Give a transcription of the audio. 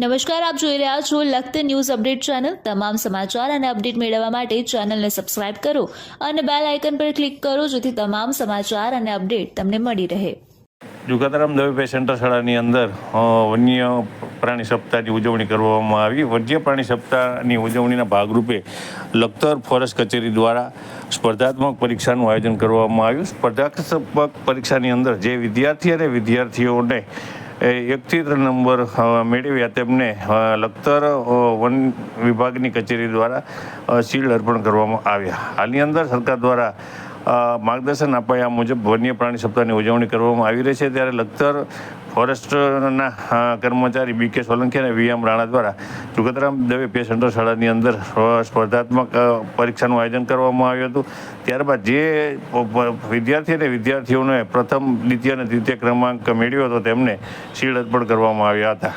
નમસ્કાર, આપ જોઈ રહ્યા છો લખત ન્યૂઝ અપડેટ ચેનલ. તમામ સમાચાર અને અપડેટ મેળવવા માટે ચેનલને સબસ્ક્રાઇબ કરો અને બેલ આઇકન પર ક્લિક કરો જેથી તમામ સમાચાર અને અપડેટ તમને મળી રહે. જુગાતારામ દવે સેન્ટર શાળાની અંદર વન્ય પ્રાણી સપ્તાહની ઉજવણી કરવામાં આવી. વન્ય પ્રાણી સપ્તાહની ઉજવણીના ભાગરૂપે લખતર ફોરેસ્ટ કચેરી દ્વારા સ્પર્ધાત્મક પરીક્ષાનું આયોજન કરવામાં આવ્યું. સ્પર્ધાત્મક પરીક્ષાની અંદર જે વિદ્યાર્થી અને વિદ્યાર્થીઓને એકથી ત્રણ નંબર મેળવ્યા તેમને લખતર વન વિભાગની કચેરી દ્વારા શીલ્ડ અર્પણ કરવામાં આવ્યા. હાલની અંદર સરકાર દ્વારા માર્ગદર્શન અપાયા મુજબ વન્ય પ્રાણી સપ્તાહની ઉજવણી કરવામાં આવી રહી છે. ત્યારે લખતર ફોરેસ્ટના કર્મચારી બી કે સોલંકી અને વી એમ રાણા દ્વારા જુગતરામ દવે પે શાળાની અંદર સ્પર્ધાત્મક પરીક્ષાનું આયોજન કરવામાં આવ્યું હતું. ત્યારબાદ જે વિદ્યાર્થી અને વિદ્યાર્થીઓને પ્રથમ, દ્વિતીય અને તૃતીય ક્રમાંક મેળવ્યો હતો તેમને શીલ અર્પણ કરવામાં આવ્યા હતા.